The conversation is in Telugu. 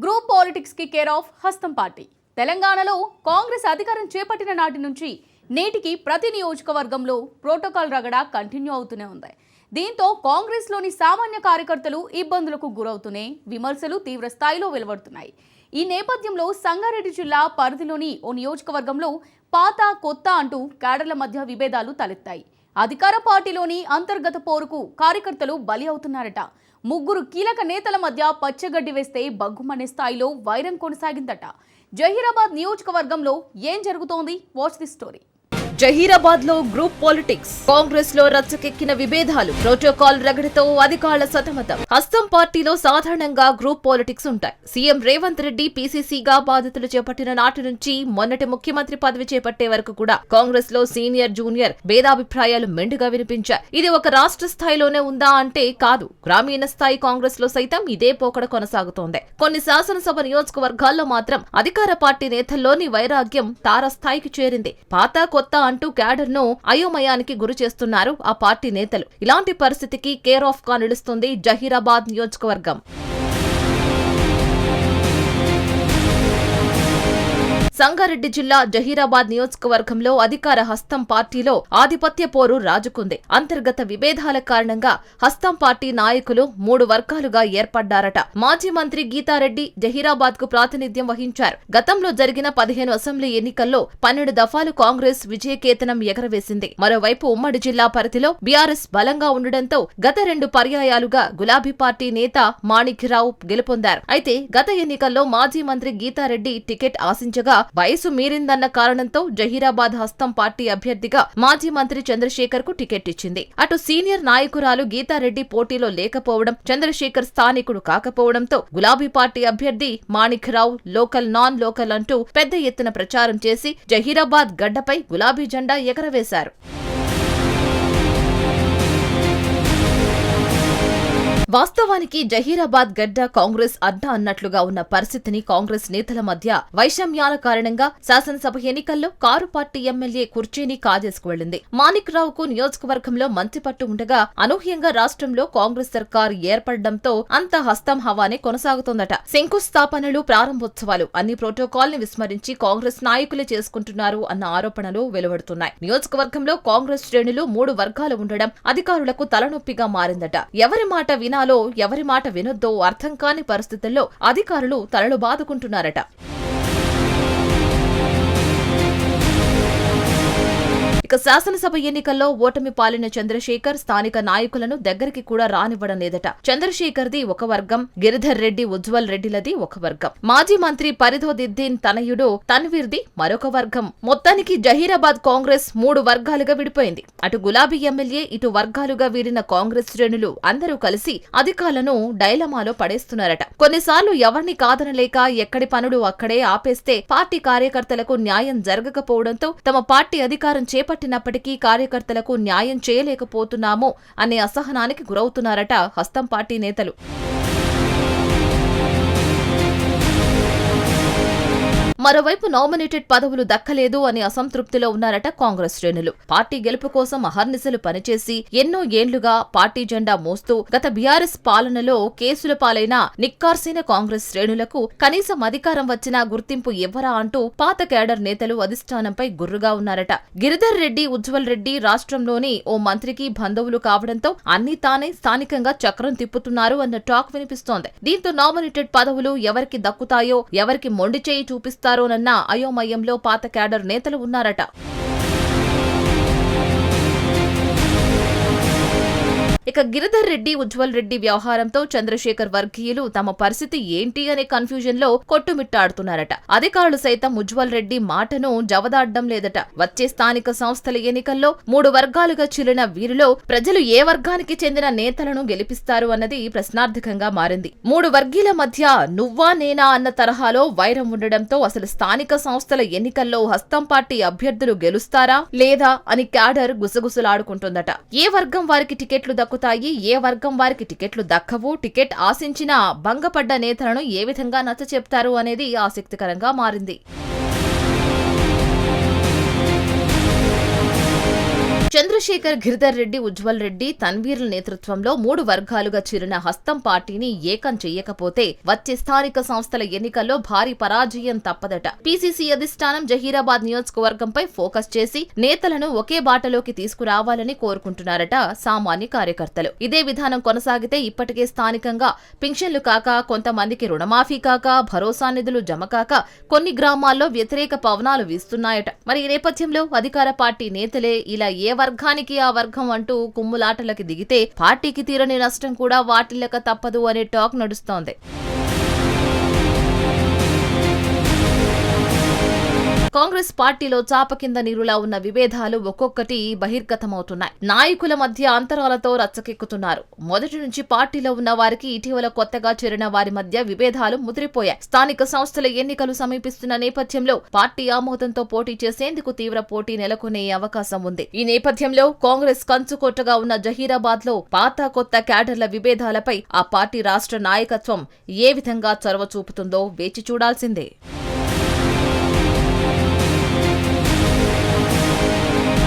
గ్రూప్ పాలిటిక్స్కి కేర్ ఆఫ్ హస్తం పార్టీ. తెలంగాణలో కాంగ్రెస్ అధికారం చేపట్టిన నాటి నుంచి నేటికి ప్రతి నియోజకవర్గంలో ప్రోటోకాల్ రగడ కంటిన్యూ అవుతూనే ఉంది. దీంతో కాంగ్రెస్లోని సామాన్య కార్యకర్తలు ఇబ్బందులకు గురవుతూనే విమర్శలు తీవ్ర స్థాయిలో వెలువడుతున్నాయి. ఈ నేపథ్యంలో సంగారెడ్డి జిల్లా పరిధిలోని ఓ నియోజకవర్గంలో పాత కొత్త అంటూ క్యాడర్ల మధ్య విభేదాలు తలెత్తాయి. అధికార పార్టీలోని అంతర్గత పోరుకు కార్యకర్తలు బలి అవుతున్నారట. ముగ్గురు కీలక నేతల మధ్య పచ్చగడ్డి వేస్తే బగ్గుమనే స్థాయిలో వైరం కొనసాగిందట. జహీరాబాద్ నియోజకవర్గంలో ఏం జరుగుతోంది? వాచ్ ది స్టోరీ జహీరాబాద్లో గ్రూప్ పాలిటిక్స్. కాంగ్రెస్లో రచ్చకెక్కిన విభేదాలు. ప్రోటోకాల్ రగడతో అధికారుల సతమతం. హస్తం పార్టీలో సాధారణంగా గ్రూప్ పాలిటిక్స్ ఉంటాయి. సీఎం రేవంత్ రెడ్డి పీసీసీగా బాధ్యతలు చేపట్టిన నాటి నుంచి మొన్నటి ముఖ్యమంత్రి పదవి చేపట్టే వరకు కూడా కాంగ్రెస్లో సీనియర్ జూనియర్ భేదాభిప్రాయాలు మెండుగా వినిపించాయి. ఇది ఒక రాష్ట్ర స్థాయిలోనే ఉందా అంటే కాదు. గ్రామీణ స్థాయి కాంగ్రెస్లో సైతం ఇదే పోకడ కొనసాగుతోంది. కొన్ని శాసనసభ నియోజకవర్గాల్లో మాత్రం అధికార పార్టీ నేతల్లోని వైరాగ్యం తారస్థాయికి చేరింది. పాత కొత్త అంటూ క్యాడర్ను అయోమయానికి గురి చేస్తున్నారు ఆ పార్టీ నేతలు. ఇలాంటి పరిస్థితికి కేర్ ఆఫ్గా నిలుస్తుంది జహీరాబాద్ నియోజకవర్గం. సంగారెడ్డి జిల్లా జహీరాబాద్ నియోజకవర్గంలో అధికార హస్తం పార్టీలో ఆధిపత్య పోరు రాజుకుంది. అంతర్గత విభేదాల కారణంగా హస్తం పార్టీ నాయకులు మూడు వర్గాలుగా ఏర్పడ్డారట. మాజీ మంత్రి గీతారెడ్డి జహీరాబాద్కు ప్రాతినిధ్యం వహించారు. గతంలో జరిగిన పదిహేను అసెంబ్లీ ఎన్నికల్లో పన్నెండు దఫాలు కాంగ్రెస్ విజయకేతనం ఎగరవేసింది. మరోవైపు ఉమ్మడి జిల్లా పరిధిలో బీఆర్ఎస్ బలంగా ఉండడంతో గత రెండు పర్యాయాలుగా గులాబీ పార్టీ నేత మాణిక్యరావు గెలుపొందారు. అయితే గత ఎన్నికల్లో మాజీ మంత్రి గీతారెడ్డి టికెట్ ఆశించగా వయసు మీరిందన్న కారణంతో జహీరాబాద్ హస్తం పార్టీ అభ్యర్థిగా మాజీ మంత్రి చంద్రశేఖర్కు టికెట్ ఇచ్చింది. అటు సీనియర్ నాయకురాలు గీతారెడ్డి పోటీలో లేకపోవడం చంద్రశేఖర్ స్థానికుడు కాకపోవడంతో గులాబీ పార్టీ అభ్యర్థి మాణిక్రావు లోకల్ నాన్ లోకల్ అంటూ పెద్ద ఎత్తున ప్రచారం చేసి జహీరాబాద్ గడ్డపై గులాబీ జెండా ఎగరవేశారు. వాస్తవానికి జహీరాబాద్ గడ్డ కాంగ్రెస్ అడ్డా అన్నట్లుగా ఉన్న పరిస్థితిని కాంగ్రెస్ నేతల మధ్య వైషమ్యాల కారణంగా శాసనసభ ఎన్నికల్లో కారు పార్టీ ఎమ్మెల్యే కుర్చీని కాజేసుకు వెళ్ళింది మాణిక్ రావుకు నియోజకవర్గంలో మంత్రి పట్టు ఉండగా అనూహ్యంగా రాష్ట్రంలో కాంగ్రెస్ సర్కార్ ఏర్పడడంతో అంత హస్తం హవానే కొనసాగుతోందట. శంకుస్థాపనలు ప్రారంభోత్సవాలు అన్ని ప్రోటోకాల్ని విస్మరించి కాంగ్రెస్ నాయకులే చేసుకుంటున్నారు అన్న ఆరోపణలు వెలువడుతున్నాయి. నియోజకవర్గంలో కాంగ్రెస్ శ్రేణులు మూడు వర్గాలు ఉండడం అధికారులకు తలనొప్పిగా మారిందట. ఎవరి మాట వినాలో ఎవరి మాట వినొద్దో అర్థం కాని పరిస్థితుల్లో అధికారులు తలలు బాదుకుంటున్నారట. ఇక శాసనసభ ఎన్నికల్లో ఓటమి పాలిన చంద్రశేఖర్ స్థానిక నాయకులను దగ్గరికి కూడా రానివ్వడం లేదట. చంద్రశేఖర్ ది ఒక వర్గం గిరిధర్ రెడ్డి ఉజ్వల్ రెడ్డిలది ఒక వర్గం. మాజీ మంత్రి పరిధోదిద్దీన్ తనయుడు తన్వీర్ది మరొక వర్గం. మొత్తానికి జహీరాబాద్ కాంగ్రెస్ మూడు వర్గాలుగా విడిపోయింది. అటు గులాబీ ఎమ్మెల్యే ఇటు వర్గాలుగా వీడిన కాంగ్రెస్ శ్రేణులు అందరూ కలిసి అధికారులను డైలమాలో పడేస్తున్నారట. కొన్నిసార్లు ఎవరిని కాదనలేక ఎక్కడి పనులు అక్కడే ఆపేస్తే పార్టీ కార్యకర్తలకు న్యాయం జరగకపోవడంతో తమ పార్టీ అధికారం చేపట్టి చేపట్టినప్పటికీ కార్యకర్తలకు న్యాయం చేయలేకపోతున్నాము అనే అసహనానికి గురవుతున్నారట హస్తం పార్టీ నేతలు. మరోవైపు నామినేటెడ్ పదవులు దక్కలేదు అని అసంతృప్తిలో ఉన్నారట కాంగ్రెస్ శ్రేణులు. పార్టీ గెలుపు కోసం అహర్నిశలు పనిచేసి ఎన్నో ఏండ్లుగా పార్టీ జెండా మోస్తూ గత బీఆర్ఎస్ పాలనలో కేసుల పాలైన నిక్కార్సైన కాంగ్రెస్ శ్రేణులకు కనీసం అధికారం వచ్చినా గుర్తింపు ఇవ్వరా అంటూ పాత కేడర్ నేతలు అధిష్టానంపై గుర్రుగా ఉన్నారట. గిరిధర్ రెడ్డి ఉజ్వల్ రెడ్డి రాష్ట్రంలోని ఓ మంత్రికి బంధువులు కావడంతో అన్ని తానే స్థానికంగా చక్రం తిప్పుతున్నారు అన్న టాక్ వినిపిస్తోంది. దీంతో నామినేటెడ్ పదవులు ఎవరికి దక్కుతాయో ఎవరికి మొండి చేయి చేస్తారోనన్న అయోమయంలో పాత క్యాడర్ నేతలు ఉన్నారట. ఇక గిరిధర్ రెడ్డి ఉజ్వల్ రెడ్డి వ్యవహారంతో చంద్రశేఖర్ వర్గీయులు తమ పరిస్థితి ఏంటి అనే కన్ఫ్యూజన్లో కొట్టుమిట్టాడుతున్నారట. అధికారులు సైతం ఉజ్వల్ రెడ్డి మాటను జవదాడ్డం లేదట. వచ్చే స్థానిక సంస్థల ఎన్నికల్లో మూడు వర్గాలుగా చిలిన వీరిలో ప్రజలు ఏ వర్గానికి చెందిన నేతలను గెలిపిస్తారు అన్నది ప్రశ్నార్థకంగా మారింది. మూడు వర్గీల మధ్య నువ్వా నేనా అన్న తరహాలో వైరం ఉండడంతో అసలు స్థానిక సంస్థల ఎన్నికల్లో హస్తం పార్టీ అభ్యర్థులు గెలుస్తారా లేదా అని క్యాడర్ గుసగుసలాడుకుంటుందట. ఏ వర్గం వారికి టికెట్లు దక్కు అవుతాయి ఏ వర్గం వారికి టికెట్లు దక్కవు? టికెట్ ఆశించిన భంగపడ్డ నేతలను ఏ విధంగా నచ్చ చెప్తారు అనేది ఆసక్తికరంగా మారింది. చంద్రశేఖర్ గిరిధర్ రెడ్డి ఉజ్వల్ రెడ్డి తన్వీర్ల నేతృత్వంలో మూడు వర్గాలుగా చీరిన హస్తం పార్టీని ఏకం చెయ్యకపోతే వచ్చే స్థానిక సంస్థల ఎన్నికల్లో భారీ పరాజయం తప్పదట. పీసీసీ అధిష్టానం జహీరాబాద్ నియోజకవర్గంపై ఫోకస్ చేసి నేతలను ఒకే బాటలోకి తీసుకురావాలని కోరుకుంటున్నారట సామాన్య కార్యకర్తలు. ఇదే విధానం కొనసాగితే ఇప్పటికే స్థానికంగా పింఛన్లు కాక కొంతమందికి రుణమాఫీ కాక భరోసా నిధులు జమ కాక కొన్ని గ్రామాల్లో వ్యతిరేక పవనాలు వీస్తున్నాయట. మరి ఈ నేపథ్యంలో అధికార పార్టీ నేతలే ఇలా ఏ వర్గానికి ఆ వర్గం అంటూ కుమ్ములాటలకి దిగితే పార్టీకి తీరని నష్టం కూడా వాటిల్లక తప్పదు అనే టాక్ నడుస్తోంది. కాంగ్రెస్ పార్టీలో చాప కింద నీరులా ఉన్న విభేదాలు ఒక్కొక్కటి బహిర్గతమవుతున్నాయి. నాయకుల మధ్య అంతరాలతో రచ్చకెక్కుతున్నారు. మొదటి నుంచి పార్టీలో ఉన్న వారికి ఇటీవల కొత్తగా చేరిన వారి మధ్య విభేదాలు ముదిరిపోయాయి. స్థానిక సంస్థల ఎన్నికలు సమీపిస్తున్న నేపథ్యంలో పార్టీ ఆమోదంతో పోటీ చేసేందుకు తీవ్ర పోటీ నెలకొనే అవకాశం ఉంది. ఈ నేపథ్యంలో కాంగ్రెస్ కంచుకోటగా ఉన్న జహీరాబాద్లో పాత కొత్త క్యాడర్ల విభేదాలపై ఆ పార్టీ రాష్ట్ర నాయకత్వం ఏ విధంగా చొరవ చూపుతుందో వేచి చూడాల్సిందే.